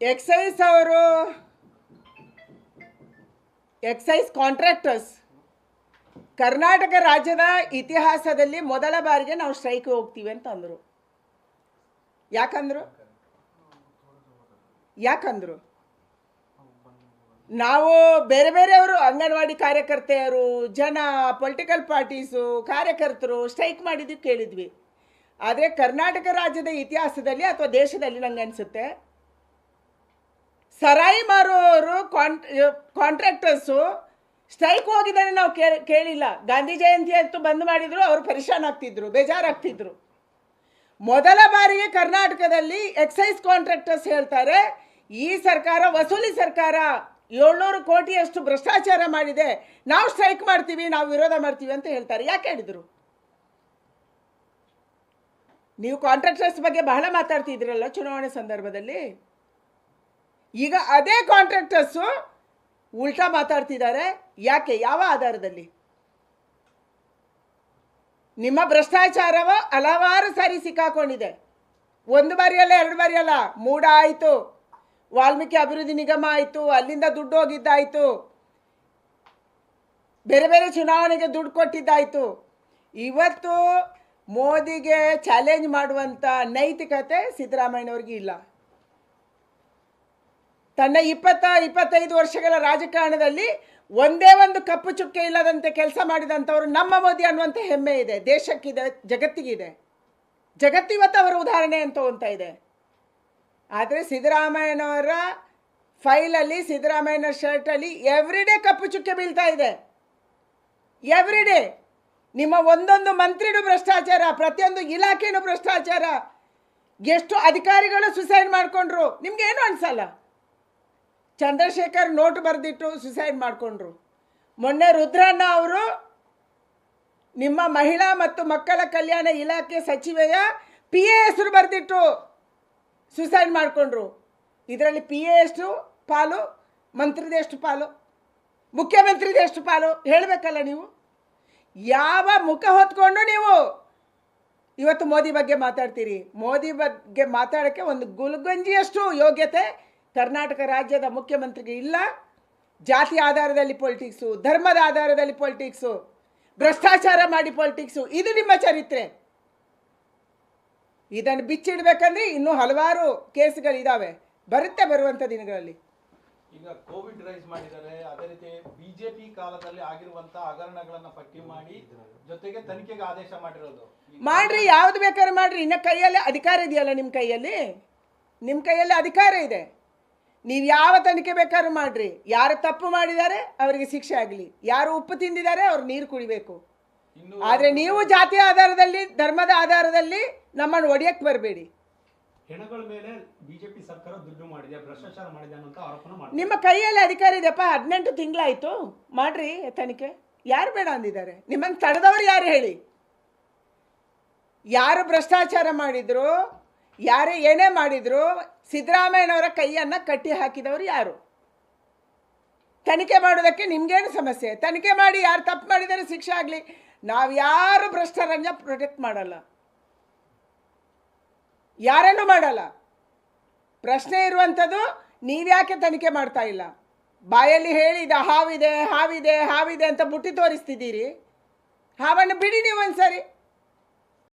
Exercise ಅವರು. Exercise contractors Karnataka ರಾಜ್ಯದ ಇತಿಹಾಸದಲ್ಲಿ ಮೊದಲ ಬಾರಿಗೆ ನಾವು ಸ್ಟ್ರೈಕ್ ಹೋಗ್ತೀವಿ ಅಂತ ಯಾಕಂದ್ರು? ಯಾಕಂದ್ರು? ನಾವು ಬೇರೆ ಬೇರೆಯವರು ಅಂಗನವಾಡಿ ಕಾರ್ಯಕರ್ತೆಯರು, ಜನ ಪೊಲಿಟಿಕಲ್ ಪಾರ್ಟೀಸು ಕಾರ್ಯಕರ್ತರು ಸ್ಟ್ರೈಕ್ ಮಾಡಿದ್ದು ಕೇಳಿದ್ವಿ. ಆದರೆ ಕರ್ನಾಟಕ ರಾಜ್ಯದ ಇತಿಹಾಸದಲ್ಲಿ ಅಥವಾ ದೇಶದಲ್ಲಿ ನನಗೆ ಅನಿಸುತ್ತೆ ಸರಾಯಿ ಮಾರುವವರು ಕಾಂಟ್ ಕಾಂಟ್ರಾಕ್ಟರ್ಸು ಸ್ಟ್ರೈಕ್ ಹೋಗಿದ್ದಾನೆ ನಾವು ಕೇಳಿಲ್ಲ. ಗಾಂಧಿ ಜಯಂತಿ ಅಂತೂ ಬಂದ್ ಮಾಡಿದ್ರು, ಅವರು ಪರಿಶಾನ್ ಆಗ್ತಿದ್ರು, ಬೇಜಾರಾಗ್ತಿದ್ರು. ಮೊದಲ ಬಾರಿಗೆ ಕರ್ನಾಟಕದಲ್ಲಿ ಎಕ್ಸೈಸ್ ಕಾಂಟ್ರಾಕ್ಟರ್ಸ್ ಹೇಳ್ತಾರೆ, ಈ ಸರ್ಕಾರ, ವಸೂಲಿ ಸರ್ಕಾರ ಏಳ್ನೂರು ಕೋಟಿಯಷ್ಟು ಭ್ರಷ್ಟಾಚಾರ ಮಾಡಿದೆ, ನಾವು ಸ್ಟ್ರೈಕ್ ಮಾಡ್ತೀವಿ, ನಾವು ವಿರೋಧ ಮಾಡ್ತೀವಿ ಅಂತ ಹೇಳ್ತಾರೆ. ಯಾಕೆ ಹೇಳಿದ್ರು? ನೀವು ಕಾಂಟ್ರಾಕ್ಟರ್ಸ್ ಬಗ್ಗೆ ಬಹಳ ಮಾತಾಡ್ತಿದ್ರಲ್ಲ ಚುನಾವಣೆ ಸಂದರ್ಭದಲ್ಲಿ? ಈಗ ಅದೇ ಕಾಂಟ್ರಾಕ್ಟರ್ಸು ಉಲ್ಟಾ ಮಾತಾಡ್ತಿದ್ದಾರೆ. ಯಾಕೆ? ಯಾವ ಆಧಾರದಲ್ಲಿ? ನಿಮ್ಮ ಭ್ರಷ್ಟಾಚಾರವ ಹಲವಾರು ಸಾರಿ ಸಿಕ್ಕಾಕೊಂಡಿದೆ. ಒಂದು ಬಾರಿ ಅಲ್ಲ ಎರಡು ಬಾರಿ ಅಲ್ಲ ಮೂಡ ಆಯಿತು ವಾಲ್ಮೀಕಿ ಅಭಿವೃದ್ಧಿ ನಿಗಮ ಆಯಿತು, ಅಲ್ಲಿಂದ ದುಡ್ಡು ಹೋಗಿದ್ದಾಯಿತು. ಬೇರೆ ಬೇರೆ ಚುನಾವಣೆಗೆ ದುಡ್ಡು ಕೊಟ್ಟಿದ್ದಾಯಿತು. ಇವತ್ತು ಮೋದಿಗೆ ಚಾಲೆಂಜ್ ಮಾಡುವಂಥ ನೈತಿಕತೆ ಸಿದ್ದರಾಮಯ್ಯನವ್ರಿಗೆ ಇಲ್ಲ. ತನ್ನ ಇಪ್ಪತ್ತ, ಇಪ್ಪತ್ತೈದು ವರ್ಷಗಳ ರಾಜಕಾರಣದಲ್ಲಿ ಒಂದೇ ಒಂದು ಕಪ್ಪು ಚುಕ್ಕೆ ಇಲ್ಲದಂತೆ ಕೆಲಸ ಮಾಡಿದಂಥವರು ನಮ್ಮ ಮೋದಿ ಅನ್ನುವಂಥ ಹೆಮ್ಮೆ ಇದೆ. ದೇಶಕ್ಕಿದೆ, ಜಗತ್ತಿಗಿದೆ. ಜಗತ್ತಿವತ್ತು ಅವರ ಉದಾಹರಣೆ ಅಂತ ಅಂತ ಇದೆ. ಆದರೆ ಸಿದ್ದರಾಮಯ್ಯನವರ ಫೈಲಲ್ಲಿ, ಸಿದ್ದರಾಮಯ್ಯನ ಶರ್ಟಲ್ಲಿ ಎವ್ರಿಡೇ ಕಪ್ಪು ಚುಕ್ಕೆ ಬೀಳ್ತಾ ಇದೆ. ಎವ್ರಿಡೇ ನಿಮ್ಮ ಒಂದೊಂದು ಮಂತ್ರಿನೂ ಭ್ರಷ್ಟಾಚಾರ, ಪ್ರತಿಯೊಂದು ಇಲಾಖೆನೂ ಭ್ರಷ್ಟಾಚಾರ. ಎಷ್ಟು ಅಧಿಕಾರಿಗಳು ಸುಸೈಡ್ ಮಾಡಿಕೊಂಡ್ರು ನಿಮ್ಗೇನು ಅನ್ಸಲ್ಲ? ಚಂದ್ರಶೇಖರ್ ನೋಟ್ ಬರೆದಿಟ್ಟು ಸುಸೈಡ್ ಮಾಡಿಕೊಂಡ್ರು. ಮೊನ್ನೆ ರುದ್ರಣ್ಣ ಅವರು ನಿಮ್ಮ ಮಹಿಳಾ ಮತ್ತು ಮಕ್ಕಳ ಕಲ್ಯಾಣ ಇಲಾಖೆ ಸಚಿವೆಯ ಪಿ ಎ ಹೆಸರು ಬರೆದಿಟ್ಟು ಸುಸೈಡ್ ಮಾಡಿಕೊಂಡ್ರು. ಇದರಲ್ಲಿ ಪಿ ಎ ಎಷ್ಟು ಪಾಲು? ಮಂತ್ರಿದ ಎಷ್ಟು ಪಾಲು? ಮುಖ್ಯಮಂತ್ರಿದ ಎಷ್ಟು ಪಾಲು? ಹೇಳಬೇಕಲ್ಲ ನೀವು? ಯಾವ ಮುಖ ಹೊತ್ಕೊಂಡು ನೀವು ಇವತ್ತು ಮೋದಿ ಬಗ್ಗೆ ಮಾತಾಡ್ತೀರಿ? ಮೋದಿ ಬಗ್ಗೆ ಮಾತಾಡೋಕ್ಕೆ ಒಂದು ಗುಲ್ಗಂಜಿಯಷ್ಟು ಯೋಗ್ಯತೆ ಕರ್ನಾಟಕ ರಾಜ್ಯದ ಮುಖ್ಯಮಂತ್ರಿಗೆ ಇಲ್ಲ. ಜಾತಿ ಆಧಾರದಲ್ಲಿ ಪೊಲಿಟಿಕ್ಸು ಧರ್ಮದ ಆಧಾರದಲ್ಲಿ ಪೊಲಿಟಿಕ್ಸು ಭ್ರಷ್ಟಾಚಾರ ಮಾಡಿ ಪೊಲಿಟಿಕ್ಸು ಇದು ನಿಮ್ಮ ಚರಿತ್ರೆ. ಇದನ್ನು ಬಿಚ್ಚಿಡ್ಬೇಕಂದ್ರೆ ಇನ್ನೂ ಹಲವಾರು ಕೇಸ್ಗಳಿದ್ದಾವೆ ಬರುತ್ತೆ ಬರುವಂಥ ದಿನಗಳಲ್ಲಿ. ಈಗ ಕೋವಿಡ್ ರೈಸ್ ಮಾಡಿದ್ದಾರೆ ಅದೇ ರೀತಿ ಬಿಜೆಪಿ ಕಾಲದಲ್ಲಿ ಆಗಿರುವಂತ ಹಗರಣಗಳನ್ನ ಪಟ್ಟಿ ಮಾಡಿ ಜೊತೆಗೆ ತನಿಖೆಗೆ ಆದೇಶ ಮಾಡಿರೋದು. ಮಾಡ್ರಿ ಯಾವ್ದು ಬೇಕಾದ್ರೆ ಮಾಡ್ರಿ. ಇನ್ನ ಕೈಯಲ್ಲಿ ಅಧಿಕಾರ ಇದೆಯಲ್ಲ ನಿಮ್ಮ ಕೈಯಲ್ಲಿ? ನಿಮ್ಮ ಕೈಯಲ್ಲಿ ಅಧಿಕಾರ ಇದೆ. ನೀವು ಯಾವ ತನಿಖೆ ಬೇಕಾದ್ರೂ ಮಾಡ್ರಿ. ಯಾರು ತಪ್ಪು ಮಾಡಿದ್ದಾರೆ ಅವರಿಗೆ ಶಿಕ್ಷೆ ಆಗಲಿ. ಯಾರು ಉಪ್ಪು ತಿಂದಿದ್ದಾರೆ ಅವ್ರು ನೀರು ಕುಡಿಬೇಕು. ಆದರೆ ನೀವು ಜಾತಿ ಆಧಾರದಲ್ಲಿ ಧರ್ಮದ ಆಧಾರದಲ್ಲಿ ನಮ್ಮನ್ನು ಒಡೆಯಕ್ಕೆ ಬರಬೇಡಿ. ಹೆಣಗಳ ಮೇಲೆ ಬಿಜೆಪಿ ಸರ್ಕಾರ ದುಡ್ಡು ಮಾಡಿದೆ ಭ್ರಷ್ಟಾಚಾರ ಮಾಡಿದೆ ಅನ್ನೋ ಆರೋಪನ ಮಾಡ್ತಾರೆ. ನಿಮ್ಮ ಕೈಯಲ್ಲಿ ಅಧಿಕಾರ ಇದೆಯಪ್ಪ ಹದಿನೆಂಟು ತಿಂಗಳಾಯ್ತು. ಮಾಡ್ರಿ ತನಿಖೆ. ಯಾರು ಬೇಡ ಅಂದಿದ್ದಾರೆ? ನಿಮ್ಮನ್ನು ತಡೆದವರು ಯಾರು ಹೇಳಿ? ಯಾರು ಭ್ರಷ್ಟಾಚಾರ ಮಾಡಿದ್ರು? ಯಾರೇ ಏನೇ ಮಾಡಿದ್ರು ಸಿದ್ದರಾಮಯ್ಯನವರ ಕೈಯನ್ನು ಕಟ್ಟಿ ಹಾಕಿದವರು ಯಾರು? ತನಿಖೆ ಮಾಡೋದಕ್ಕೆ ನಿಮಗೇನು ಸಮಸ್ಯೆ? ತನಿಖೆ ಮಾಡಿ ಯಾರು ತಪ್ಪು ಮಾಡಿದರೆ ಶಿಕ್ಷೆ ಆಗಲಿ? ನಾವು ಯಾರು ಭ್ರಷ್ಟರನ್ನ ಪ್ರೊಟೆಕ್ಟ್ ಮಾಡಲ್ಲ. ಯಾರನ್ನು ಮಾಡಲ್ಲ. ಪ್ರಶ್ನೆ ಇರುವಂಥದ್ದು ನೀವ್ಯಾಕೆ ತನಿಖೆ ಮಾಡ್ತಾ ಇಲ್ಲ? ಬಾಯಲ್ಲಿ ಹೇಳಿದ ಹಾವಿದೆ ಹಾವಿದೆ ಹಾವಿದೆ ಅಂತ ಬುಟ್ಟಿ ತೋರಿಸ್ತಿದ್ದೀರಿ. ಹಾವನ್ನು ಬಿಡಿ ನೀವು ಒಂದ್ಸರಿ.